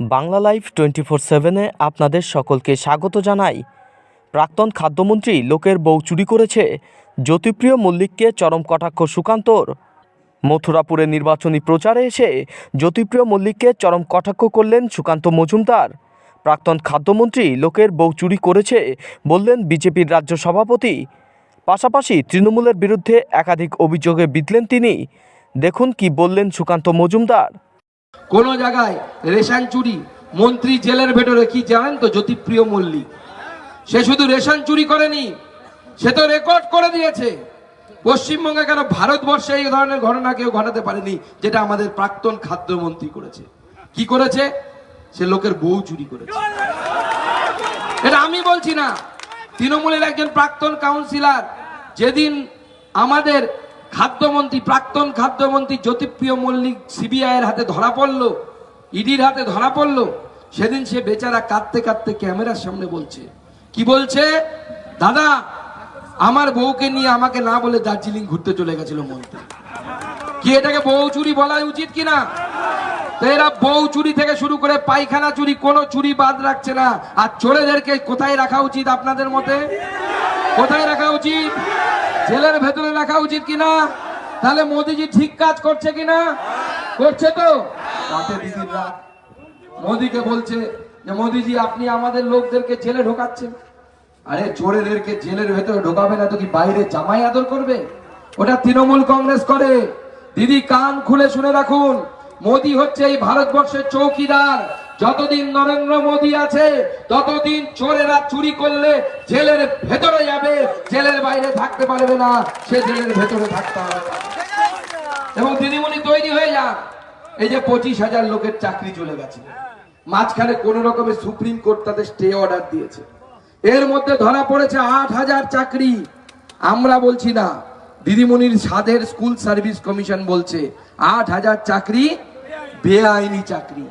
Bangla live twenty four সেভেনে আপনাদের সকলকে স্বাগত জানাই। প্রাক্তন খাদ্যমন্ত্রী লোকের বউ চুরি করেছে। জ্যোতিপ্রিয় মল্লিককে চরম কটাক্ষ সুকান্তর। মথুরাপুরে নির্বাচনী প্রচারে এসে জ্যোতিপ্রিয় মল্লিককে চরম কটাক্ষ করলেন সুকান্ত মজুমদার। প্রাক্তন খাদ্যমন্ত্রী লোকের বউ চুরি করেছে বললেন বিজেপির রাজ্য সভাপতি। পাশাপাশি তৃণমূলের বিরুদ্ধে একাধিক অভিযোগে বিধলেন তিনি। দেখুন কি বললেন সুকান্ত মজুমদার। কোন জায়গায় রেশন চুরি, মন্ত্রী জেলের ভেতরে কি জানেন তো জ্যোতিপ্রিয় মল্লিক? সে শুধু রেশন চুরি করেনি, সে তো রেকর্ড করে দিয়েছে। পশ্চিমবঙ্গে কেন ভারতবর্ষে এই ধরনের ঘটনা কেউ ঘটাতে পারেনি, যেটা আমাদের প্রাক্তন খাদ্যমন্ত্রী করেছে? কি করেছে? সে লোকের বউ চুরি করেছে। এটা আমি বলছি না। তৃণমূলের একজন প্রাক্তন কাউন্সিলর যেদিন আমাদের খাদ্যমন্ত্রী, প্রাক্তন খাদ্যমন্ত্রী জ্যোতিপ্রিয় মল্লিক সিবিআই এর হাতে ধরা পড়ল, ইডির হাতে ধরা পড়ল। সেদিন সে বেচারা কাঁদতে কাঁদতে ক্যামেরার সামনে বলছে, কি বলছে? দাদা, আমার বউকে নিয়ে আমাকে না বলে দার্জিলিং ঘুরতে চলে গেছিল মন্ত্রী। কি এটাকে বউ চুরি বলা উচিত কিনা? তো এরা বউ চুরি থেকে শুরু করে পায়খানা চুরি, কোনো চুরি বাদ রাখছে না। আর চোরেদেরকে কোথায় রাখা উচিত আপনাদের মতে? কোথায় রাখা উচিত? জেলের ভেতরে রাখা উচিত কিনা? তাহলে মোদিজি ঠিক কাজ করছে কিনা? করছে তো? মোদিকে বলছে যে, মোদিজি, আপনি আমাদের লোকদেরকে জেলে ঢোকাচ্ছেন। আরে, চোরেদেরকে জেলের ভেতরে ঢোকাবে না তো কি বাইরে জামাই আদর করবে? ওটা তৃণমূল কংগ্রেস করে। দিদি, কান খুলে শুনে রাখুন। মোদি হচ্ছে এই ভারতবর্ষের চৌকিদার। যতদিন নরেন্দ্র মোদি আছে, ততদিন চোরেরা চুরি করলে জেলের ভেতরে যাবে, জেলের বাইরে থাকতে পারবে না, সে জেলের ভেতরে থাকতে হবে। এবং দিদিমণি তৈরি হয়ে যান। এই যে পঁচিশ হাজার লোকের চাকরি চলে গেছে। মাঝখানে কোন রকমের সুপ্রিম কোর্ট তাদের স্টে অর্ডার দিয়েছে। এর মধ্যে ধরা পড়েছে আট হাজার চাকরি। আমরা বলছি না, দিদিমণির সাধের স্কুল সার্ভিস কমিশন বলছে, আট হাজার চাকরি, বেআইনি চাকরি।